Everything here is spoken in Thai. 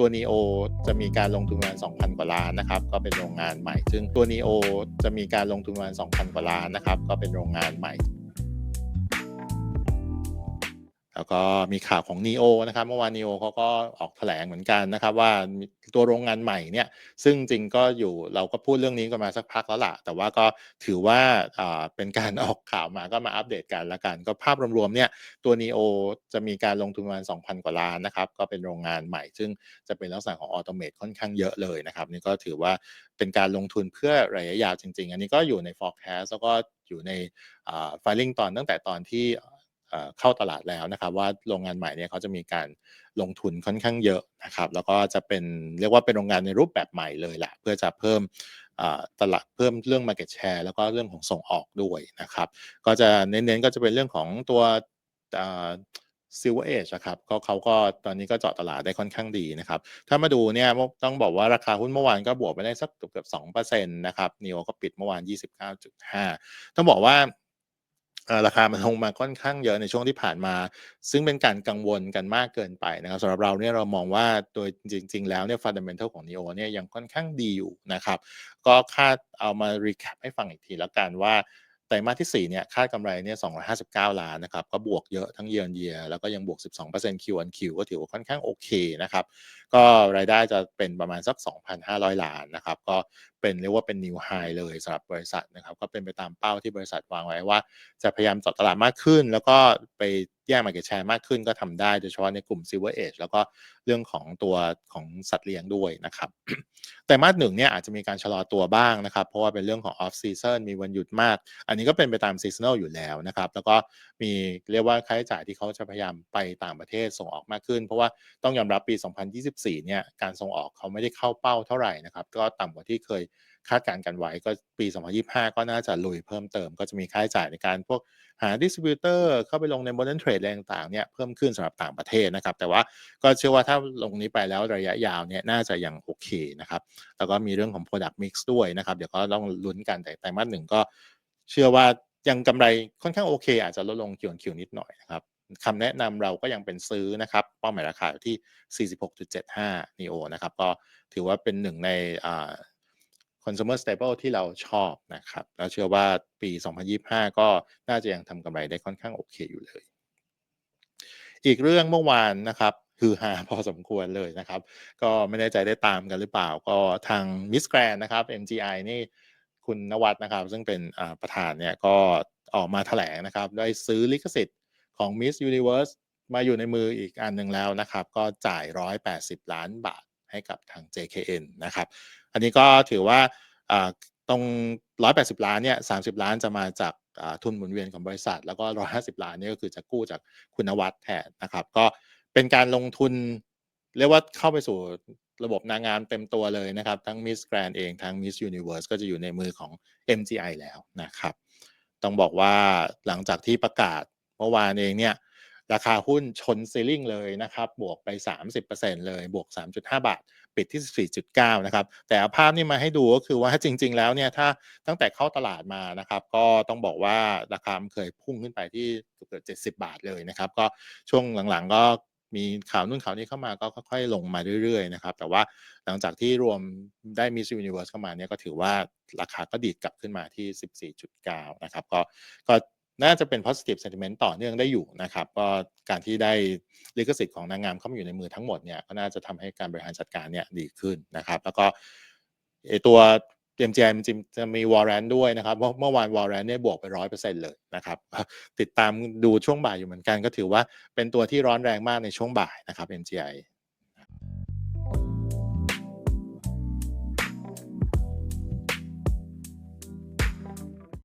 ตัว NEO จะมีการลงทุนประมาณ2,000 กว่าล้านนะครับก็เป็นโรงงานใหม่ ซึ่งตัว NEO จะมีการลงทุนประมาณ2,000 กว่าล้านนะครับก็เป็นโรงงานใหม่ แล้วก็มีข่าวของ NEO นะครับเมื่อวาน NEO เขาก็ออกแถลงเหมือนกันนะครับ ว่าตัวโรงงานใหม่เนี่ยซึ่งจริงก็อยู่เราก็พูดเรื่องนี้กันมาสักพักแล้วล่ะแต่ว่าก็ถือว่าเป็นการออกข่าวมาก็มาอัปเดตกันล้วกัน ก็ภาพรวมๆเนี่ยตัว NEO จะมีการลงทุนประมาณ 2,000 กว่าล้านนะครับ ก็เป็นโรงงานใหม่ ซึ่งจะเป็นลักษณะของออโตเมตค่อนข้างเยอะเลยนะครับนี่ก็ถือว่าเป็นการลงทุนเพื่อระยะยาวจริง ๆ อันนี้ก็อยู่ใน forecast แล้วก็อยู่ในอ่า filing ตอนตั้งแต่ตอนที่ เข้าตลาดแล้วนะครับว่าโรงงานใหม่เนี่ยเขาจะมีการลงทุนค่อนข้างเยอะนะครับ แล้วก็จะเป็นเรียกว่าเป็นโรงงานในรูปแบบใหม่เลยแหละเพื่อจะเพิ่มตลาดเพิ่มเรื่อง market share แล้วก็เรื่องของส่งออกด้วยนะครับ ก็จะเน้นๆก็จะเป็นเรื่องของตัวอ่า Silver Age อะครับก็เขาก็ตอนนี้ก็เจาะตลาดได้ค่อนข้างดีนะครับ ถ้ามาดูเนี่ยต้องบอกว่าราคาหุ้นเมื่อวานก็บวกไปได้สักเกือบๆ2%นต์นะครับ NEO ก็ปิดเมื่อวาน 29.5 ต้องบอกว่า ราคามันลงมาค่อนข้างเยอะในช่วงที่ผ่านมา ซึ่งเป็นการกังวลกันมากเกินไปนะครับสำหรับเราเนี่ยเรามองว่าโดยจริง ๆ แล้วเนี่ย fundamental ของ NEO เนี่ยยังค่อนข้างดีอยู่นะครับ ก็คาดเอามา recap ให้ฟังอีกทีแล้วกันว่าไตรมาสที่4เนี่ยคาดกำไรเนี่ย 259 ล้านนะครับ ก็บวกเยอะทั้ง year on year แล้วก็ยังบวก 12% Q on Q ก็ถือว่าค่อนข้างโอเคนะครับ ก็รายได้จะเป็นประมาณสัก 2,500 ล้านนะครับ ก็ เป็นเรียกว่าเป็น new high เลยสำหรับบริษัทนะครับ ก็เป็นไปตามเป้าที่บริษัทวางไว้ว่า จะพยายามเจาะตลาดมากขึ้น แล้วก็ไปแย่ง market share มากขึ้นก็ทำได้โดยเฉพาะในกลุ่ม Silver Age แล้วก็เรื่องของตัวของสัตว์เลี้ยงด้วยนะครับไตรมาสหนึ่งเนี่ยอาจจะมีการชะลอตัวบ้างนะครับ เพราะว่าเป็นเรื่องของ off season มีวันหยุดมาก อันนี้ก็เป็นไปตาม seasonal อยู่แล้วนะครับ แล้วก็มีเรียกว่าค่าใช้จ่ายที่เขาจะพยายามไปต่างประเทศส่งออกมากขึ้น เพราะว่าต้องยอมรับปี 2024 เนี่ยการส่งออกเขาไม่ได้เข้าเป้าเท่าไหร่นะครับ ก็ต่ำกว่าที่เคยคาดการณ์กันไว้ก็ปี 2025 ก็น่าจะลุยเพิ่มเติม ก็จะมีค่าใช้จ่ายในการพวกหา distributor เข้าไปลงใน modern trade อะไรต่างเนี่ยเพิ่มขึ้นสำหรับต่างประเทศนะครับ แต่ว่าก็เชื่อว่าถ้าลงนี้ไปแล้วระยะยาวเนี่ยน่าจะยังโอเคนะครับ แล้วก็มีเรื่องของ product mix ด้วยนะครับ เดี๋ยวก็ต้องลุ้นกันแต่ไตรมาสหนึ่งก็เชื่อว่ายังกำไรค่อนข้างโอเค อาจจะลดลงคิวคิวนิดหน่อยนะครับคำแนะนำเราก็ยังเป็นซื้อนะครับเป้าหมายราคาอยู่ที่ 46.75 NEO นะครับก็ถือว่าเป็นหนึ่งใน consumer staple ที่เราชอบนะครับ แล้วเชื่อว่าปี 2025 ก็น่าจะยังทำกำไรได้ค่อนข้างโอเคอยู่เลย อีกเรื่องเมื่อวานนะครับฮือฮาพอสมควรเลยนะครับ ก็ไม่แน่ใจได้ตามกันหรือเปล่า ก็ทาง Miss Grand นะครับ MGI นี่คุณนวัดนะครับ ซึ่งเป็นประธานเนี่ยก็ออกมาแถลงนะครับ ได้ซื้อลิขสิทธิ์ของ Miss Universe มาอยู่ในมืออีกอันหนึ่งแล้วนะครับ ก็จ่าย 180 ล้านบาท ให้กับทาง JKN นะครับ อันนี้ก็ถือว่าตรง 180 ล้านเนี่ย 30 ล้านจะมาจากทุนหมุนเวียนของบริษัท แล้วก็ 150 ล้านนี่ก็คือจะกู้จากคุณนวัดแทนนะครับ ก็เป็นการลงทุนเรียกว่าเข้าไปสู่ระบบนางงามเต็มตัวเลยนะครับ ทั้ง Miss Grand เอง ทั้ง Miss Universe ก็จะอยู่ในมือของ MGI แล้วนะครับ ต้องบอกว่าหลังจากที่ประกาศเมื่อวานเองเนี่ย ราคาหุ้นชนซีลิ่งเลยนะครับ บวกไป 30%เลย บวก 3.5 บาท ปิดที่14.9 นะครับ แต่อาภาพนี้มาให้ดูก็คือว่าจริง ๆ แล้วเนี่ย ถ้าตั้งแต่เข้าตลาดมานะครับ ก็ต้องบอกว่าราคาเคยพุ่งขึ้นไปที่เกือบ70 บาทเลยนะครับ ก็ช่วงหลังๆ ก็มีข่าวนู่นข่าวนี้เข้ามาก็ค่อยๆลงมาเรื่อยๆนะครับ แต่ว่าหลังจากที่รวมได้ Miss Universe เข้ามาเนี่ยก็ถือว่าราคาก็ดีดกลับขึ้นมาที่ 14.9 นะครับ ก็ก็ น่าจะเป็น positive sentiment ต่อเนื่องได้อยู่นะครับก็การที่ได้ลิขสิทธิ์ของนางงามเข้ามาอยู่ในมือทั้งหมดเนี่ยก็น่าจะทำให้การบริหารจัดการเนี่ยดีขึ้นนะครับ แล้วก็ไอ้ตัว MGI จริงๆจะมี warrant ด้วยนะครับเพราะเมื่อวาน warrant เนี่ยบวกไป100%เลยนะครับติดตามดูช่วงบ่ายอยู่เหมือนกัน ก็ถือว่าเป็นตัวที่ร้อนแรงมากในช่วงบ่ายนะครับ MGI